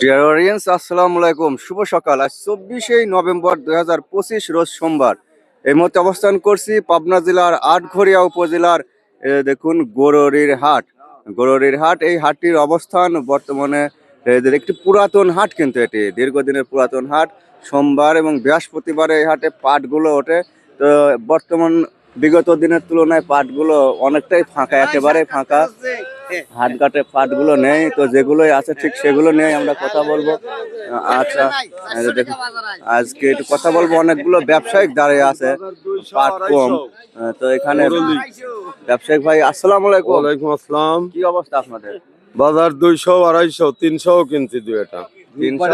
Dear audience আসসালামু আলাইকুম। শুভ সকাল। আজ চব্বিশে নভেম্বর দুই হাজার পঁচিশ, রোজ সোমবার। এই মুহূর্তে অবস্থান করছি পাবনা জেলার আটঘরিয়া উপজেলার দেখুন, গোররির হাট। গোররির হাট, এই হাটটির অবস্থান বর্তমানে একটি পুরাতন হাট কিন্তু এটি। দীর্ঘদিনের পুরাতন হাট। সোমবার এবং বৃহস্পতিবার এই হাটে পাটগুলো ওঠে। তো বর্তমান বিগত দিনের তুলনায় পাটগুলো অনেকটাই ফাঁকা একেবারে ফাঁকা। হাটঘাটে পাটগুলো নেই তো যেগুলোই আছে ঠিক সেগুলো নিয়ে আমরা কথা বলব। আচ্ছা দেখুন আজকে একটু কথা বলব অনেকগুলো ব্যবসায়িক দাঁড়িয়ে আছে পাট কম। তো এখানে ব্যবসায়িক ভাই আসসালাম আলাইকুম। ওয়ালাইকুম আসসালাম। কি অবস্থা আপনাদের? বাজার দুইশো আড়াইশো তিনশো কিনছি দুই এটা তিনশো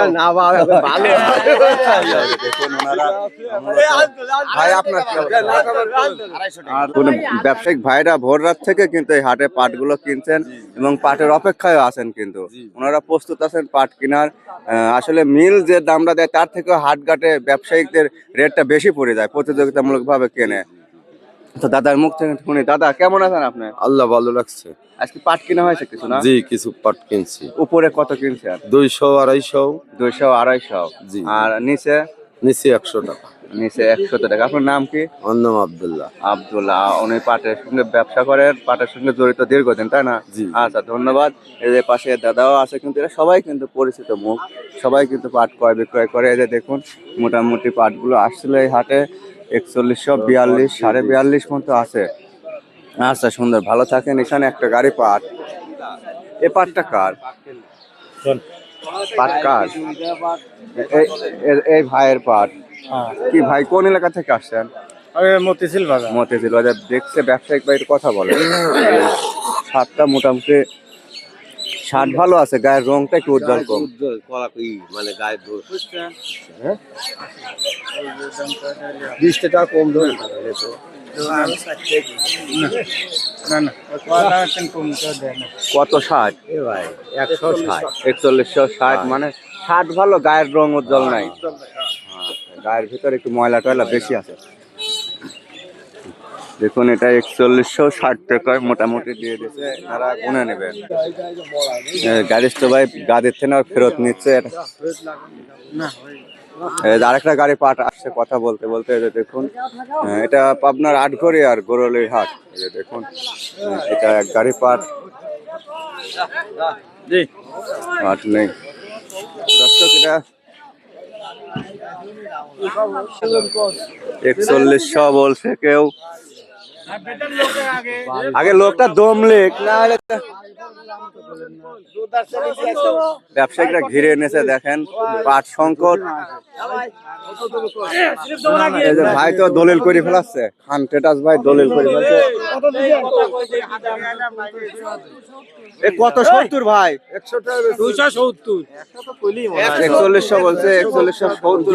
দেখুন ওনারা ভাই আপনার কি অবস্থা? আর কোন ব্যবসায়িক ভাইরা ভোর রাত থেকে কিন্তু এই হাটে পাটগুলো কিনছেন এবং পাটের অপেক্ষায় আছেন কিন্তু ওনারা প্রস্তুত আছেন পাট কেনার আহ, আসলে মিল যে দামটা দেয় তার থেকে হাটঘাটে ব্যবসায়িকদের রেটটা বেশি পড়ে যায় প্রতিযোগিতামূলক ভাবে কেনে তো দাদার মুখ থেকে শুনি। দাদা কেমন আছেন আপনি? আল্লাহ ভালো লাগছে আজকে পাট কিনা হয়েছে কিছু না? জি কিছু পাট কিনছি। উপরে কত কিনছেন দুইশো আড়াইশো। দুইশো আড়াইশো। জি। আর নিচে? নিচে একশো টাকা। নিচে একশো টাকা। আপনার নাম কি? অন্নম আবদুল্লাহ। আব্দুল্লাহ। উনি পাটের সঙ্গে ব্যবসা করেন পাটের সঙ্গে জড়িত দীর্ঘদিন তাই না? জি। আচ্ছা ধন্যবাদ। এদের পাশে দাদাও আছে কিন্তু এরা সবাই কিন্তু পরিচিত মুখ। সবাই কিন্তু পাট ক্রয় বিক্রয় করে। এই যে দেখুন মোটামুটি পাটগুলো আসছিল এই হাটে। একচল্লিশশো বিয়াল্লিশ সাড়ে বিয়াল্লিশ মতো আছে। আচ্ছা সুন্দর ভালো থাকেন। এখানে একটা গাড়ি পাট এ পাটটা কার? পাট কার? এই ভাইয়ের পাট কি ভাই কোন এলাকা থেকে আসছেন? মতিঝিল বাজার। মতিঝিল বাজার। দেখছে ব্যবসায়িক একটু কথা বলে। সাতটা মোটামুটি শার্ট ভালো আছে গায়ের রংটা একটু উজ্জ্বল কম। মানে গায়ে বিশ টাকা কম ধরে কত ষাট? ভাই একশো ষাট। একচল্লিশশো ষাট মানে ষাট ভালো গায়ের রং উজ্জ্বল নাই। আচ্ছা, গায়ের ভিতরে একটু ময়লা টয়লা বেশি আছে। দেখুন এটা একচল্লিশশো ষাট টাকায় মোটামুটি দিয়ে দিয়েছে। তারা গুনে নেবেন গাড়ির তো ভাই গাড়ির থেকে আর ফেরত নিচ্ছে। আরেকটা গাড়ি পাট আসছে কথা বলতে বলতে দেখুন এটা আপনার আটঘরি আর গোরলির হাট। দেখুন এটা এক গাড়ি পাট পাট নেই। দর্শক এটা একচল্লিশশো বলছে কেউ। আগে লোকটা দম লেক, না হলে ব্যবসায়িকরা ঘিরে এনেছে, দেখেন, পাট সংকট। ভাই তো দলিল করে ফেলাচ্ছে, খান টেটাস ভাই দলিল করে ফেলছে কত সত্তর ভাই? একচল্লিশশো বলছে, একচল্লিশশো সত্তর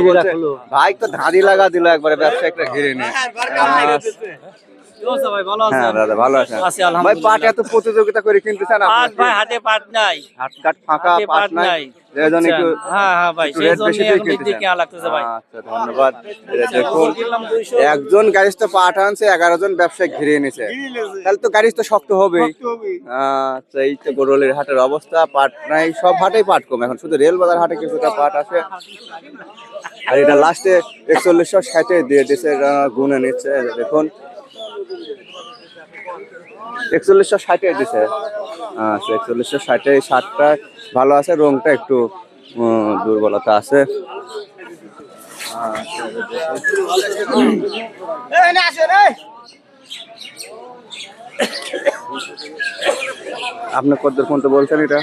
ভাই তো ধাঁধি লাগা দিল একবারে, ব্যবসায়িকরা ঘিরে ভালো হ্যাঁ দাদা ভালো আছেন। ভাই পাট এত প্রতিযোগিতা করে কিনতে চান পাট ভাই হাতে পাট নাই। হাট কাট ফাঁকা পাট পাট নাই। নাই। এই জন্য একটু হ্যাঁ হ্যাঁ ভাই একটু সেই রেট জন্য বেশি দিয়ে এখন কিনতে দিকে চান। লাগতেছে ভাই। আচ্ছা ধন্যবাদ। এই যে দেখুন একজন গাড়ি তো পাট আনছে এগারো জন ব্যবসায়ী ঘিরে নিছে। তাহলে তো গাড়ি তো শক্ত হবেই। আচ্ছা এই তো গরুলের হাটের অবস্থা পাট নাই সব হাটেই পাট কম। এখন শুধু রেল বাজার হাটে কিছুটা পাট আছে। আর এটা লাস্টে একচল্লিশশো ষাটে দিয়ে এটা গুনে নিচ্ছে দেখুন। একচল্লিশশো ষাটে দিছে। আচ্ছা একচল্লিশশো ষাটে ষাটটা ভালো আছে রংটা একটু দুর্বলতা আছে। আপনি কত কোনটা বলছেন এটা?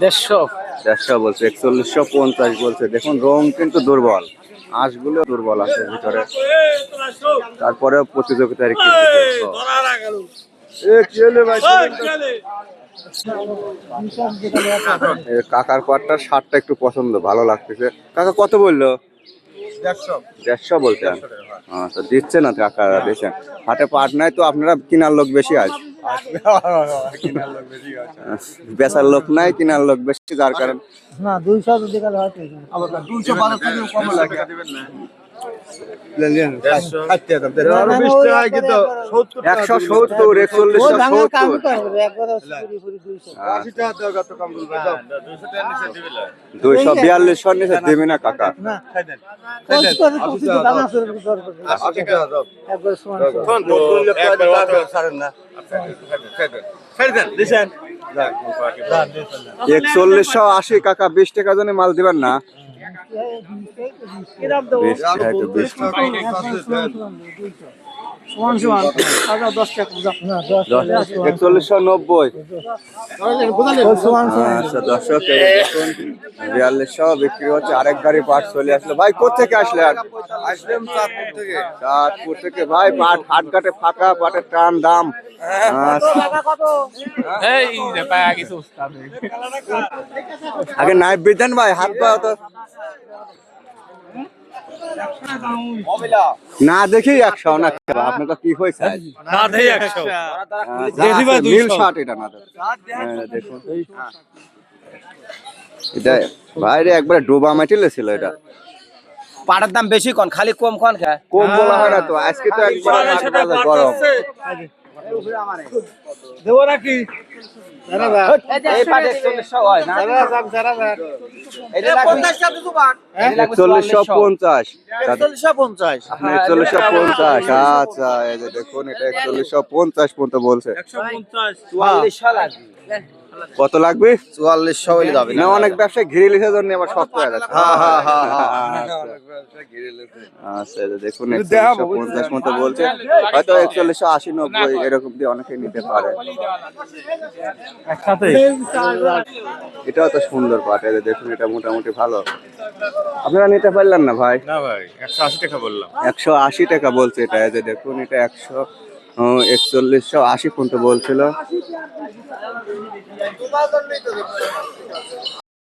দেড়শো। দেড়শো বলছে একচল্লিশশো পঞ্চাশ বলছে। দেখুন রং কিন্তু দুর্বল। আঁশগুলো দুর্বল আছে ভিতরে। তারপরেও প্রতিযোগিতার কাকার পাটটার শার্টটা একটু পছন্দ ভালো লাগতেছে। কাকা কত বলল? দেড়শো। বলছেন? আচ্ছা দিচ্ছে না কাকা দিচ্ছেন হাটে পাট নাই তো আপনারা কেনার লোক বেশি আজ? বেচার লোক নাই কেনার লোক বেশি যার কারণ না দুইশো যদি হয় একশো সত্তর দুইশো। বিয়াল্লিশশো নিচে দেবে না কাকা। দাও। একচল্লিশশো আশি কাকা বিশ টাকা জন্য মাল দিবেন না। একচল্লিশশো নব্বই। আচ্ছা দর্শক বিয়াল্লিশশো বিক্রি হচ্ছে আরেক গাড়ি পাট চলে আসলো। ভাই কোথেকে আসলে আসলাম চাঁদপুর থেকে। চাঁদপুর থেকে ভাই পাট হাট ঘাটে ফাঁকা পাটের টান দাম। আগে নাইফ বিদেন ভাই হাত পা তো না দেখি একশো না আপনার তো কি হয়েছে? না দেই একশো। দেখি শার্ট এটা না হ্যাঁ, দেখুন। এটা বাইরে একবারে ডোবা মাটিলে ছিল এটা। পাটার দাম বেশি কোন? খালি কম কোন খায়? কম বলা হয় না তো আজকে তো একবার গরম। দেবো নাকি? একচল্লিশশো পঞ্চাশ। একচল্লিশশো আচ্ছা দেখুন এটা একচল্লিশশো পঞ্চাশ পর্যন্ত বলছে। কত লাগবে চুয়াল্লিশশো হলে যাবে না অনেক ব্যবসায় ঘিরে লিখে জন্য আবার শক্ত হয়ে যাচ্ছে হ্যাঁ, হ্যাঁ, হ্যাঁ, আচ্ছা দেখুন একচল্লিশশো পঞ্চাশ মতো বলছে হয়তো একচল্লিশশো আশি নব্বই এরকম দিয়ে অনেকে নিতে পারে একসাথে এটাও তো সুন্দর পাট দেখুন এটা মোটামুটি ভালো আপনারা নিতে পারলেন না ভাই না ভাই একশো আশি টাকা বললাম একশো আশি টাকা বলছে এটা যে দেখুন এটা একশো একচল্লিশশো আশি পর্যন্ত বলছিল।